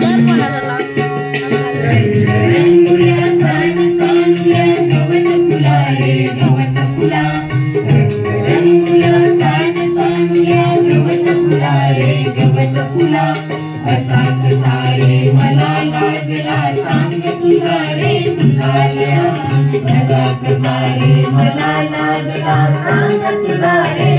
जर असा मला लागला सांग तुझा रे. तुझा लळा असा मला लागला सांग तुझा रे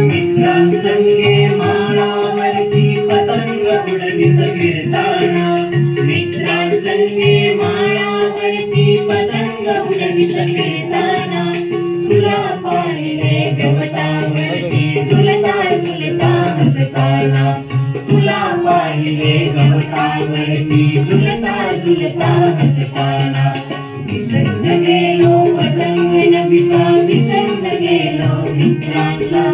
मित्रांसंगे माळावरती पतंग उडवित फिरताना मित्रांसंगे माळावरती पतंग उडवित फिरताना पाहिले गवतावरती झुलता झुलता हसताना. विसरून गेलो पतंग नबीचा विसरून गेलो मित्रांना.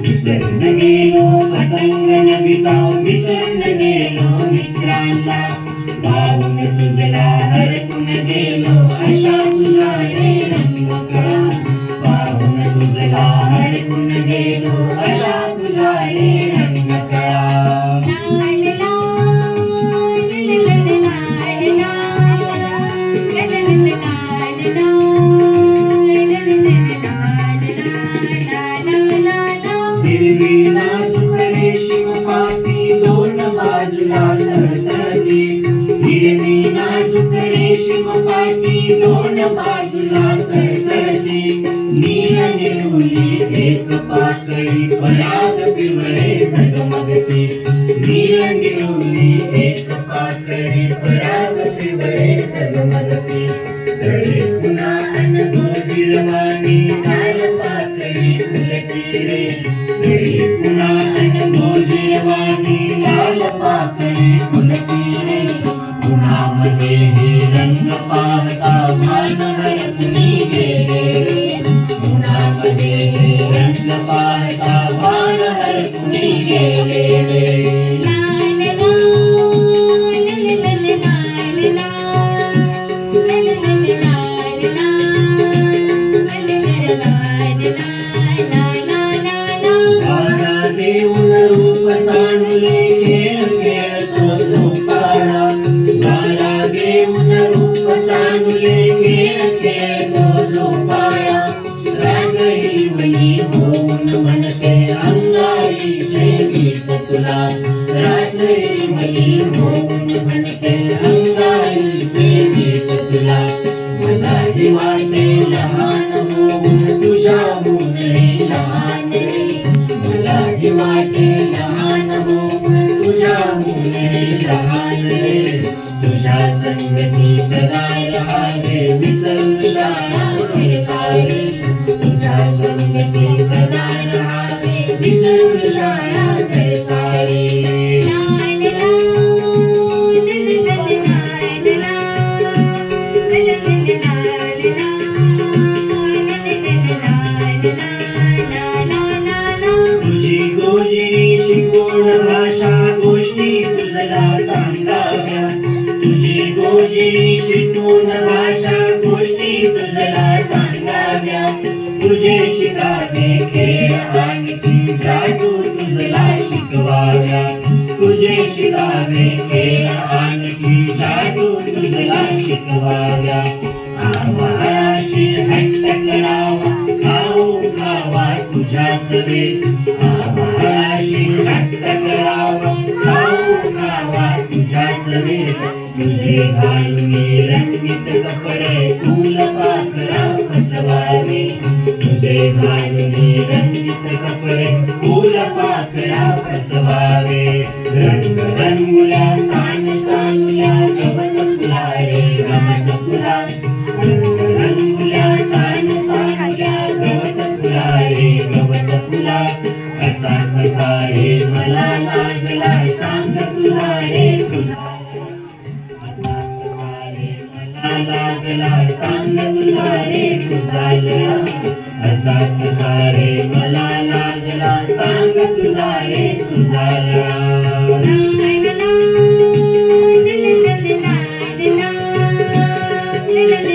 विसरून गेलो पतंग नबीचा विसरून गेलो मित्रांना. गाऊन तुझला हरकून गेलो. हिरवी नाजूक रेशीम पाती दोन बाजूला सळसळती हिरवी नाजूक रेशीम पाती दोन बाजूला सळसळती नील निळुली एक पाकळी पराग पिवळे झगमगते. नील निळुली एक पाकळी पराग पिवळे झगमगते. तळे પાતળી ઉનાળે મોજરવાની લાલ પાતળી ફુલકી રે ઉનાળે હે રંગ પારકા ભાન રત્ની ગે રે ઉનાળે હે રંગ પારકા ભાન રત્ની ગે રે देऊन रूप सांडले खेळ खेळतो झोपाळा. बारा देऊन रूप सांडले खेळ खेळतो झोपाळा. रागही मयी होऊन म्हणते अंगाईचे गीत तुला. रागही मयी होऊन म्हणते अंगाईचे वाटे लहान हो तुझ्या रे लहान रे. तुझ्या संगती सदा रहावे विसरू शाळा शिकवण भाषा गोष्टी तुझला सांगाव्या तुझी गोजिरी शिकून भाषा गोष्टी तुझला सांगाव्या तुझे शिकावे खेळ आणखी जादू तुझला शिकवाव्या तुझे शिकावे खेळ आणखी जादू तुझला शिकवाव्या आम्हालाशी हट्ट करावा खाऊ खावा तुझ्या सवे तुझे घालून रंगीत कपडे फुल पाखरा फसवावे तुझे घालून लागला सांग तुला रे गुजाला असा कसा रे मला लागला सांग तुला रे गुजाला la la